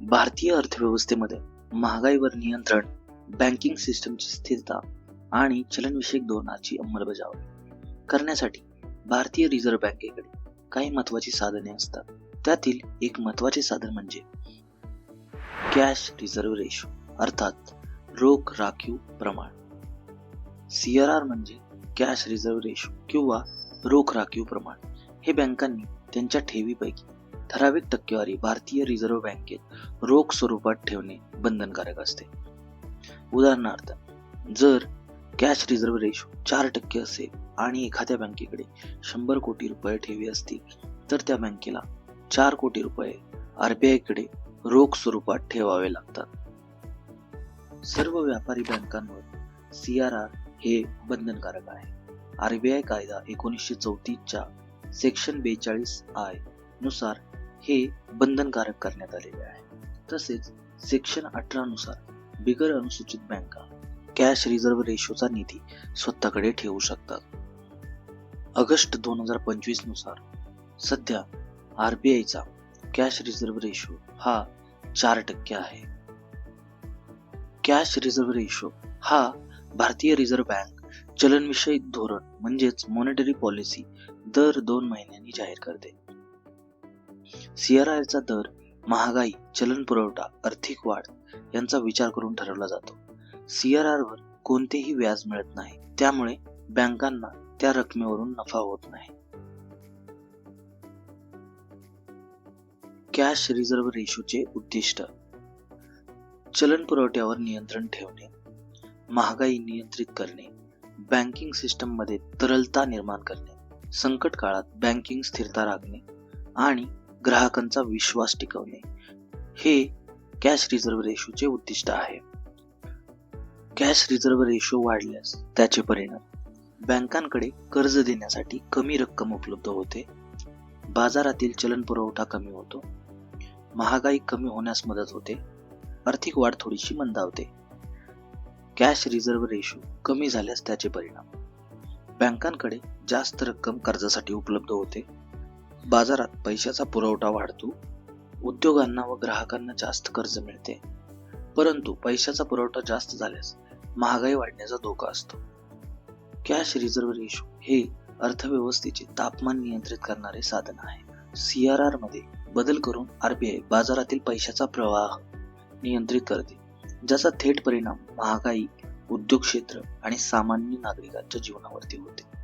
भारतीय अर्थव्यवस्थेमध्ये महागाईवर नियंत्रण बँकिंग सिस्टमची स्थिरता आणि चलनविषयक धोरणाची अंमलबजावणी करण्यासाठी भारतीय रिझर्व्ह बँकेकडे काही महत्वाची साधने असतात. त्यातील एक महत्त्वाचे साधन म्हणजे कॅश रिझर्व्ह रेशो अर्थात रोख राखीव प्रमाण. सीआरआर म्हणजे कॅश रिझर्व्ह रेशो किंवा रोख राखीव प्रमाण. हे बँकांनी त्यांच्या ठेवीपैकी ठराविक टक्केवारी भारतीय रिझर्व्ह बँकेत रोख स्वरूपात ठेवणे बंधनकारक असते. उदाहरणार्थ जर कॅश रिझर्व्ह रेशो चार टक्के असेल आणि एखाद्या बँकेकडे शंभर कोटी रुपये ठेवी असतील तर त्या बँकेला चार कोटी रुपये आरबीआयकडे रोख स्वरूपात ठेवावे लागतात. सर्व व्यापारी बँकांवर सी आर आर हे बंधनकारक आहे. आरबीआय कायदा एकोणीसशे चौतीसच्या सेक्शन बेचाळीस आयनुसार हे बंधनकारक करण्यात आलेले आहे. तसेच सेक्शन अठरा नुसार बिगर अनुसूचित बँका कॅश रिझर्व्ह रेशोचा निधी स्वतःकडे ठेवू शकतात. ऑगस्ट दोन हजार पंचवीसनुसार सध्या आरबीआयचा कॅश रिझर्व्ह रेशो हा चार टक्के आहे. कॅश रिझर्व्ह रेशो हा भारतीय रिझर्व्ह बँक चलनविषयक धोरण म्हणजेच मॉनिटरी पॉलिसी दर दोन महिन्यांनी जाहीर करते. सीआरआरचा दर महागाई चलन पुरवठा आर्थिक वाढ यांचा विचार करून ठरवला जातो. सीआरआर वर कोणतेही व्याज मिळत नाही. त्यामुळे बँकांना त्या रकमेवरून नफा होत नाही. कॅश रिझर्व्ह रेशोचे उद्दिष्ट. चलन पुरवठ्यावर नियंत्रण ठेवणे महागाई नियंत्रित करणे बँकिंग सिस्टममध्ये तरलता निर्माण करणे संकट काळात बँकिंग स्थिरता राखणे आणि ग्राहकांचा विश्वास टिकवणे हे कॅश रिझर्व्ह रेशोचे उद्दिष्ट आहे. कॅश रिझर्व्ह रेशो वाढल्यास त्याचे परिणाम बँकांकडे कर्ज देण्यासाठी कमी रक्कम उपलब्ध होते. बाजारातील चलन पुरवठा कमी होतो. महागाई कमी होण्यास मदत होते. आर्थिक वाढ थोडीशी मंदावते. कॅश रिझर्व्ह रेशो कमी झाल्यास त्याचे परिणाम बँकांकडे जास्त रक्कम कर्जासाठी उपलब्ध होते. बाजारात पैशाचा पुरवठा वाढतो उद्योगांना व ग्राहकांना जास्त कर्ज मिळते. परंतु पैशाचा पुरवठा जास्त झाल्यास महागाई वाढण्याचा धोका असतो. कॅश रिझर्व्ह रेशो हे अर्थव्यवस्थेचे तापमान नियंत्रित करणारे साधन आहे. सी आरमध्ये बदल करून आरबीआय बाजारातील पैशाचा प्रवाह नियंत्रित करते ज्याचा थेट परिणाम महागाई उद्योग क्षेत्र आणि सामान्य नागरिकांच्या जीवनावरती होते.